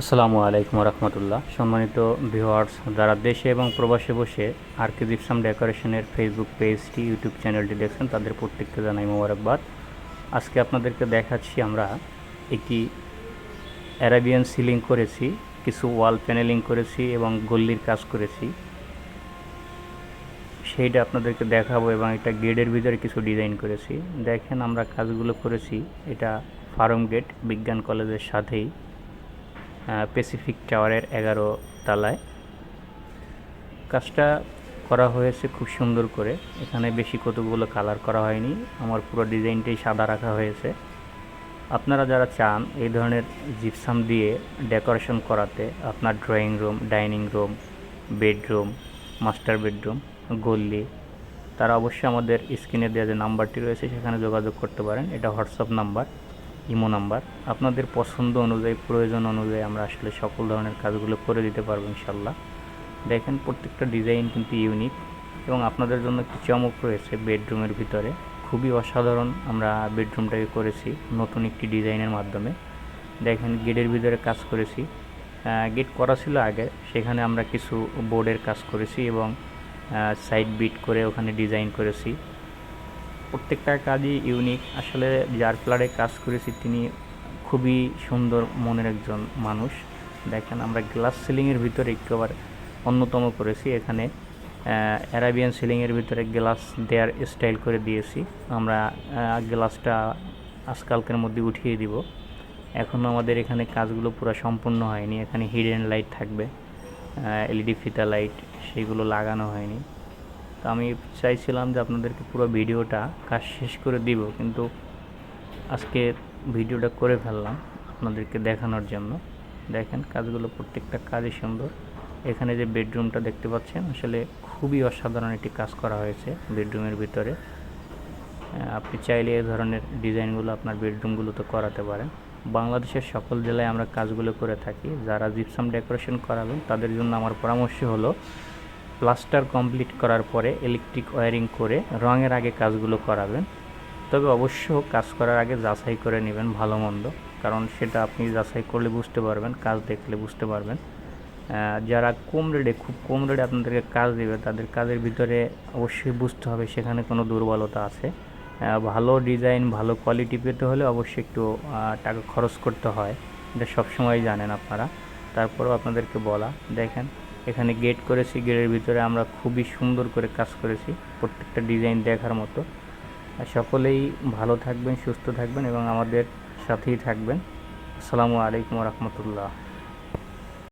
আসসালামু আলাইকুম রহমতুল্লাহ। সম্মানিত ভিউয়ার্স, যারা দেশে এবং প্রবাসে বসে আর কে জিপসাম ডেকোরেশনের ফেসবুক পেজটি ইউটিউব চ্যানেলটি দেখছেন, তাদের প্রত্যেককে জানাই মোবারকবাদ। আজকে আপনাদেরকে দেখাচ্ছি আমরা একটি অ্যারাবিয়ান সিলিং করেছি, কিছু ওয়াল প্যানেলিং করেছি এবং গল্লির কাজ করেছি। সেইটা আপনাদেরকে দেখাবো এবং এটা গেটের ভিতরে কিছু ডিজাইন করেছি। দেখেন আমরা কাজগুলো করেছি, এটা ফার্ম গেট, বিজ্ঞান কলেজের সাথেই। প্যাসিফিক টাওয়ারের এগারো তালায়। কাজটা করা হয়েছে খুব সুন্দর করে। এখানে বেশি কতগুলো কালার করা হয়নি। আমার পুরো ডিজাইনটাই সাদা রাখা হয়েছে। আপনারা যারা চান এই ধরনের জিপসাম দিয়ে ডেকোরেশন করাতে, আপনার drawing room dining room bedroom master bedroom গল্লি তারা অবশ্যই আমাদের স্ক্রিনে দেওয়া যে নাম্বারটি রয়েছে, সেখানে যোগাযোগ করতে পারেন। এটা হোয়াটসঅ্যাপ নাম্বার ইমো নাম্বার। আপনাদের পছন্দ অনুযায়ী, প্রয়োজন অনুযায়ী আমরা আসলে সকল ধরনের কাজগুলো করে দিতে পারব ইনশাল্লাহ। দেখেন, প্রত্যেকটা ডিজাইন কিন্তু ইউনিক এবং আপনাদের জন্য একটি চমক রয়েছে বেডরুমের ভিতরে। খুবই অসাধারণ আমরা বেডরুমটাকে করেছি নতুন একটি ডিজাইনের মাধ্যমে। দেখেন, গেটের ভিতরে কাজ করেছি। গেট করা ছিল আগে, সেখানে আমরা কিছু বোর্ডের কাজ করেছি এবং সাইড বিট করে ওখানে ডিজাইন করেছি। প্রত্যেকটা কাজই ইউনিক আসলে যার ফ্লারে কাজ করেছি, তিনি খুবই সুন্দর মনের একজন মানুষ। দেখেন, আমরা গ্লাস সিলিংয়ের ভিতরে একটু আবার অন্যতম করেছি। এখানে অ্যারাবিয়ান সিলিংয়ের ভিতরে গ্লাস দেয়ার স্টাইল করে দিয়েছি। আমরা গ্লাসটা আজকালকের মধ্যে উঠিয়ে দিব। এখনও আমাদের এখানে কাজগুলো পুরো সম্পূর্ণ হয়নি। এখানে হিডেন লাইট থাকবে এলইডি ফিতা লাইট সেগুলো লাগানো হয়নি। তো আমি চাইছিলাম যে আপনাদেরকে পুরো ভিডিওটা কাজ শেষ করে দিব, কিন্তু আজকে ভিডিওটা করে ফেললাম আপনাদেরকে দেখানোর জন্য। দেখেন কাজগুলো প্রত্যেকটা কাজই সুন্দর। এখানে যে বেডরুমটা দেখতে পাচ্ছেন, আসলে খুবই অসাধারণ একটি কাজ করা হয়েছে বেডরুমের ভিতরে। আপনি চাইলে এ ধরনের ডিজাইনগুলো আপনার বেডরুমগুলোতে করাতে পারেন। বাংলাদেশের সকল জেলায় আমরা কাজগুলো করে থাকি। যারা জিপসাম ডেকোরেশন করাবেন, তাদের জন্য আমার পরামর্শ হলো প্লাস্টার কমপ্লিট করার পরে ইলেকট্রিক ওয়্যারিং করে রঙের আগে কাজগুলো করাবেন। তবে অবশ্য কাজ করার আগে যাচাই করে নেবেন ভালো মন্দ, কারণ সেটা আপনি যাচাই করলে বুঝতে পারবেন, কাজ দেখলে বুঝতে পারবেন। যারা কম রেটে খুব কম রেটে আপনাদেরকে কাজ দেবে, তাদের কাজের ভিতরে অবশ্যই বুঝতে হবে, সেখানে কোনো দুর্বলতা আছে। ভালো ডিজাইন ভালো কোয়ালিটি পেতে হলে অবশ্যই একটু টাকা খরচ করতে হয়। এটা সবসময় জানেন আপনারা। তারপরেও আপনাদেরকে বলা, দেখেন এখানে গেট করেছি গেটের ভিতরে আমরা খুবই সুন্দর করে কাজ করেছি, প্রত্যেকটা ডিজাইন দেখার মতো। সকলেই ভালো থাকবেন, সুস্থ থাকবেন এবং আমাদের সাথেই থাকবেন। আসসালামু আলাইকুম রহমতুল্লাহ।